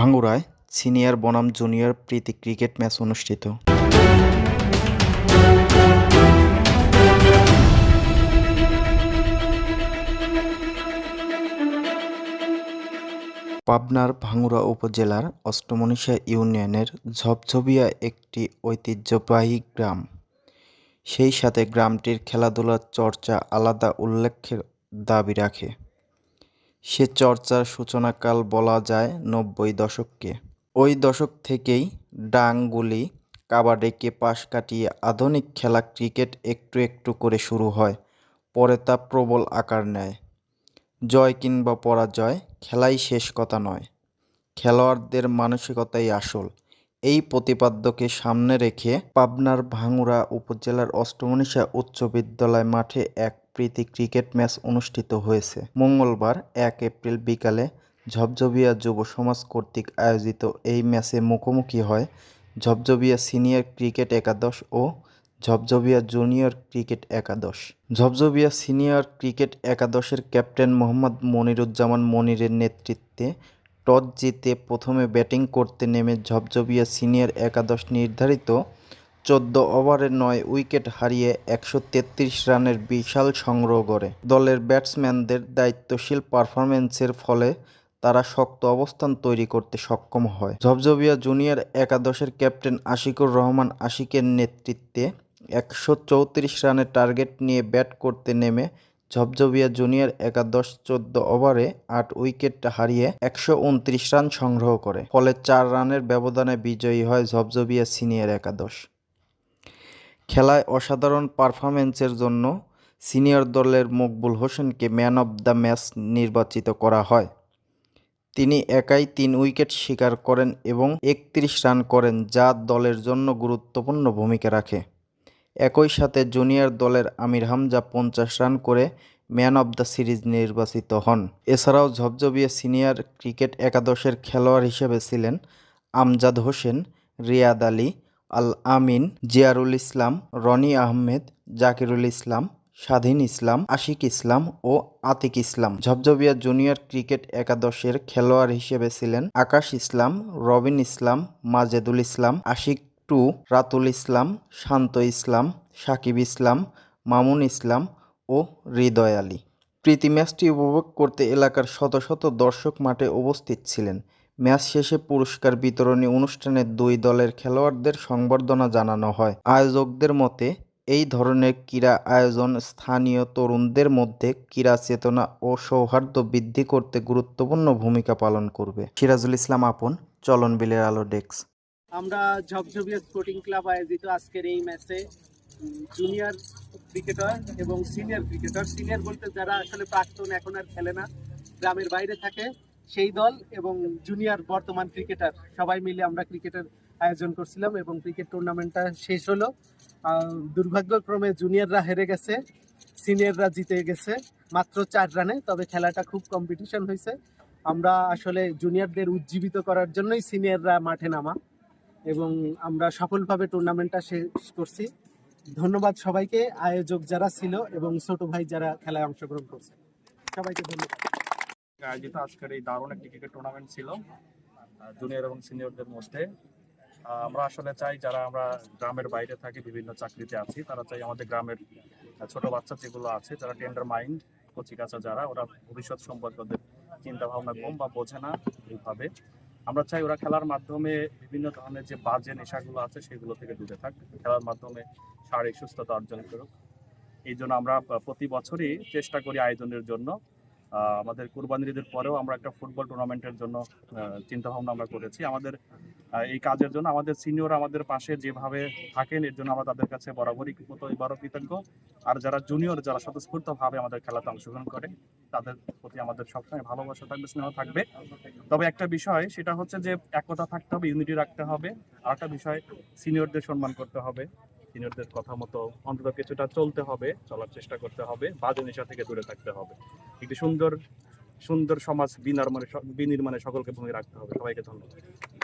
ভাঙ্গুড়ায় senior বনাম junior প্রীতি cricket match অনুষ্ঠিত। পাবনার ভাঙ্গুড়া উপজেলার অষ্টমনীষা ইউনিয়নের ঝপঝপিয়া একটি ঐতিহ্যবাহী গ্রাম। সেই সাথে গ্রামটির খেলাধুলার চর্চা আলাদা উল্লেখের দাবি রাখে। সে চর্চার সূচনাকাল বলা যায় নব্বই দশককে। ওই দশক থেকেই ডাং গুলি কাবাডিকে পাশ কাটিয়ে আধুনিক খেলা ক্রিকেট একটু একটু করে শুরু হয়, পরে তা প্রবল আকার নেয়। জয় কিংবা পরাজয় খেলাই শেষ কথা নয়, খেলোয়াড়দের মানসিকতাই আসল। এই প্রতিপাদ্যকে সামনে রেখে পাবনার ভাঙুরা উপজেলার অষ্টমনীষা উচ্চ বিদ্যালয় মাঠে এক প্রীতি ক্রিকেট ম্যাচ অনুষ্ঠিত হয়েছে। মঙ্গলবার এক এপ্রিল বিকালে ঝপঝপিয়া যুব সমাজ কর্তৃক আয়োজিত এই ম্যাচে মুখোমুখি হয় ঝপঝপিয়া সিনিয়র ক্রিকেট একাদশ ও ঝপঝপিয়া জুনিয়র ক্রিকেট একাদশ। ঝপঝপিয়া সিনিয়র ক্রিকেট একাদশের ক্যাপ্টেন মোহাম্মদ মনিরুজ্জামান মনিরের নেতৃত্বে টস জিতে প্রথমে ব্যাটিং করতে নেমে ঝপঝপিয়া সিনিয়র একাদশ নির্ধারিত চোদ্দ ওভারে নয় উইকেট হারিয়ে একশো তেত্রিশ রানের বিশাল সংগ্রহ করে দলের ব্যাটসম্যানদের দায়িত্বশীল পারফরম্যান্সের ফলে তারা শক্ত অবস্থান তৈরি করতে সক্ষম হয়। ঝপঝপিয়া জুনিয়র একাদশের ক্যাপ্টেন আশিকুর রহমান আশিকের নেতৃত্বে একশো চৌত্রিশ রানের টার্গেট নিয়ে ব্যাট করতে নেমে ঝপঝপিয়া জুনিয়র একাদশ চোদ্দ ওভারে আট উইকেট হারিয়ে একশো উনত্রিশ রান সংগ্রহ করে। ফলে চার রানের ব্যবধানে বিজয়ী হয় ঝপঝপিয়া সিনিয়র একাদশ। খেলায় অসাধারণ পারফরম্যান্সের জন্য সিনিয়র দলের মকবুল হোসেনকে ম্যান অব দ্য ম্যাচ নির্বাচিত করা হয়। তিনি একাই তিন উইকেট শিকার করেন এবং একত্রিশ রান করেন, যা দলের জন্য গুরুত্বপূর্ণ ভূমিকা রাখে। একই সাথে জুনিয়র দলের আমির হামজা পঞ্চাশ রান করে ম্যান অব দ্য সিরিজ নির্বাচিত হন। এছাড়াও ঝপঝপিয়ে সিনিয়র ক্রিকেট একাদশের খেলোয়াড় হিসেবে ছিলেন আমজাদ হোসেন, রিয়াদ আলী আল আমিন জিয়ারুল ইসলাম, রনি আহমেদ, জাকিরুল ইসলাম, স্বাধীন ইসলাম, আশিক ইসলাম ও আতিক ইসলাম। ঝপঝপিয়া জুনিয়র ক্রিকেট একাদশের খেলোয়াড় হিসেবে ছিলেন আকাশ ইসলাম, রবিন ইসলাম, মাজেদুল ইসলাম, আশিক টু, রাতুল ইসলাম, শান্ত ইসলাম, সাকিব ইসলাম, মামুন ইসলাম ও হৃদয় আলী। প্রীতি ম্যাচটি উপভোগ করতে এলাকার শত শত দর্শক মাঠে উপস্থিত ছিলেন। ম্যাচ শেষে পুরস্কার বিতরণী অনুষ্ঠানে দুই দলের খেলোয়াড়দের সংবর্ধনা জানানো হয়। আয়োজকদের মতে, এই ধরনের ক্রীড়া আয়োজন স্থানীয় তরুণদের মধ্যে ক্রীড়া চেতনা ও সৌহার্দ্য বৃদ্ধি করতে গুরুত্বপূর্ণ ভূমিকা পালন করবে। সিরাজুল ইসলাম আপন, চলন বিলের আলো ডেস্ক। আমরা ঝকঝবিয়া স্পোর্টিং ক্লাব আয়োজিত আজকের এই ম্যাচে জুনিয়র ক্রিকেটার এবং সিনিয়র ক্রিকেটার সিনিয়র বলতে যারা আসলে প্রাক্তন, এখন আর খেলে না, গ্রামের বাইরে থাকে। সেই দল এবং জুনিয়র বর্তমান ক্রিকেটার সবাই মিলে আমরা ক্রিকেটের আয়োজন করছিলাম এবং ক্রিকেট টুর্নামেন্টটা শেষ হলো। দুর্ভাগ্যক্রমে জুনিয়ররা হেরে গেছে সিনিয়ররা জিতে গেছে, মাত্র চার রানে, তবে খেলাটা খুব কম্পিটিশন হয়েছে। আমরা আসলে জুনিয়রদের উজ্জীবিত করার জন্যই সিনিয়ররা মাঠে নামা এবং আমরা সফলভাবে টুর্নামেন্টটা শেষ করছি। ধন্যবাদ সবাইকে, আয়োজক যারা ছিল এবং ছোট ভাই যারা খেলায় অংশগ্রহণ করছে। সবাইকে ধন্যবাদ। আয়োজিত আজকের এই দারুণ একটি ক্রিকেট টুর্নামেন্ট ছিল জুনিয়র এবং সিনিয়রদের মধ্যে। আমরা আসলে চাই যারা আমরা গ্রামের বাইরে থাকি, বিভিন্ন চাকরিতে আছি, তারা চাই আমাদের গ্রামের ছোট বাচ্চা যেগুলো আছে, যারা টেন্ডার মাইন্ড কচিকাচা যারা, ওরা ভবিষ্যৎ সম্পর্কে ওদের চিন্তা ভাবনা কম বা বোঝে না এইভাবে। আমরা চাই ওরা খেলার মাধ্যমে বিভিন্ন ধরনের যে বাজে নেশাগুলো আছে, সেগুলো থেকে দূরে থাক। খেলার মাধ্যমে শারীরিক সুস্থতা অর্জন করুক। এই জন্য আমরা প্রতি বছরই চেষ্টা করি আয়োজনের জন্য। আমাদের কুরবানির ঈদের পরেও আমরা একটা ফুটবল টুর্নামেন্টের জন্য চিন্তা ভাবনা আমরা করেছি। আমাদের এই কাজের জন্য আমাদের সিনিয়র আমাদের পাশে যেভাবে থাকেন, এর জন্য আমরা তাদের কাছে বরাবরই মতো এবারও কৃতজ্ঞ। আর যারা জুনিয়র যারা স্বতঃস্ফূর্তভাবে আমাদের খেলাতে অংশগ্রহণ করে, তাদের প্রতি আমাদের সবসময় ভালোবাসা থাকবে, স্নেহ থাকবে। তবে একটা বিষয়, সেটা হচ্ছে যে, একতা থাকতে হবে ইউনিটি রাখতে হবে। আর একটা বিষয় সিনিয়রদের সম্মান করতে হবে। সিনিয়রদের কথা মতো অন্তত কিছুটা চলতে হবে, চলার চেষ্টা করতে হবে, বাজে নেশা থেকে দূরে থাকতে হবে। একটি সুন্দর সুন্দর সমাজ বিনির্মাণে সকলকে ভূমি রাখতে হবে। সবাইকে ধন্যবাদ।